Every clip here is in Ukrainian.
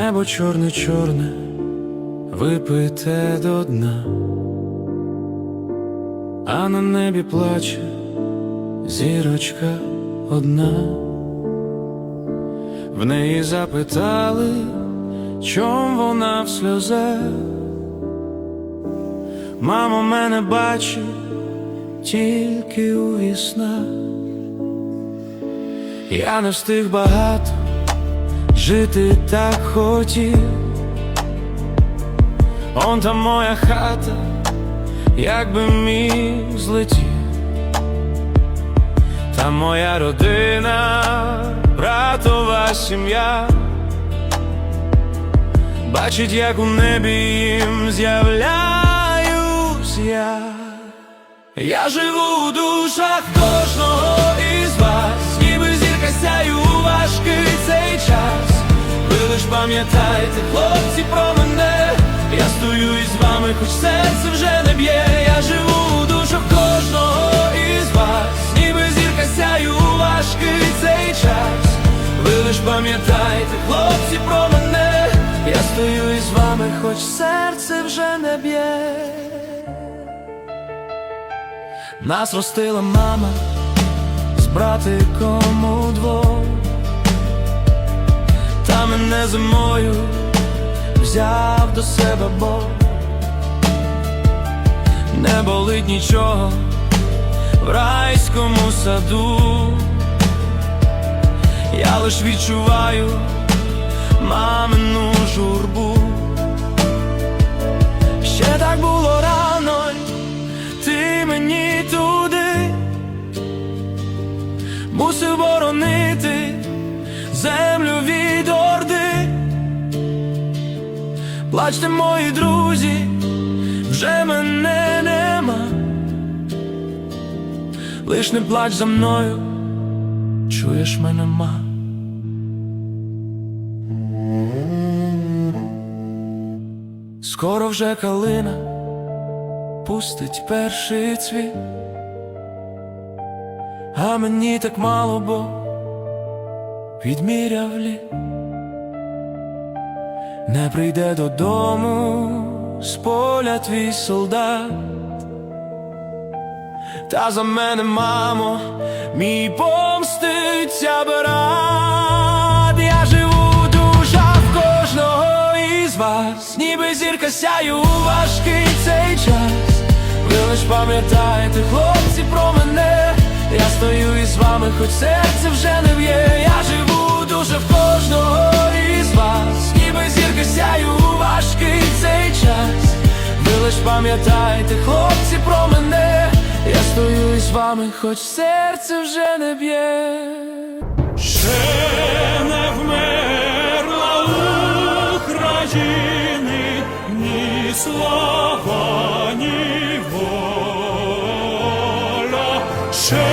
Небо чорне, чорне, випите до дна, а на небі плаче зірочка одна. В неї запитали, чом вона в сльозах. Мамо мене бачить тільки у віснах. Я не встиг багато жити так хотів. Он там моя хата, як би міг злетів. Там моя родина, братова сім'я. Бачить, як у небі їм з'являюсь я. Я живу у душах кожного із вас, ніби зірка сяю у пам'ятайте, хлопці, про мене. Я стою із вами, хоч серце вже не б'є. Я живу у душах кожного із вас, ніби зірка сяю у важкий цей час. Ви лиш пам'ятайте, хлопці, про мене. Я стою із вами, хоч серце вже не б'є. Нас ростила мама з братиком удвох, та мене зимою взяв до себе Бог. Не болить нічого в райському саду. Я лиш відчуваю мамину журбу. Ще так було рано, ти мені туди мусив Плачте, мої друзі, вже мене нема. Лиш не плач за мною, чуєш мене ма. Скоро вже калина пустить перший цвіт, а мені так мало, бо відміряв літ. Не прийде додому з поля твій солдат. Та за мене, мамо, мій помститься брат. Я живу в душах кожного із вас, ніби зірка сяю у важкий цей час. Ви лиш пам'ятаєте, хлопці, про мене. Я стою із вами, хоч серце вже не лиш пам'ятаєте, хлопці, про мене. Я стою із вами, хоч серце вже не б'є. Ще не вмерла України ні слава, ні воля. Ще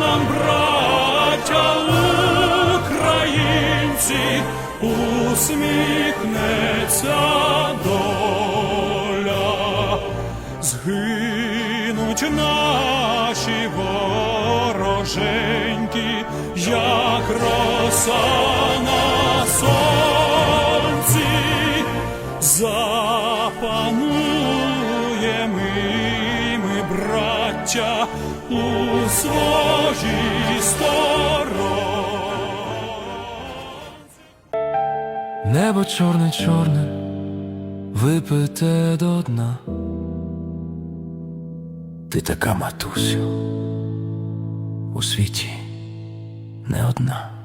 нам, браття українці, усміхнеться доля. Згинуть наші вороженьки, як роса на сонці, запануємо ми, браття, у своїй стороні. Небо чорне, чорне, випите до дна. Ти така матусю у світі не одна.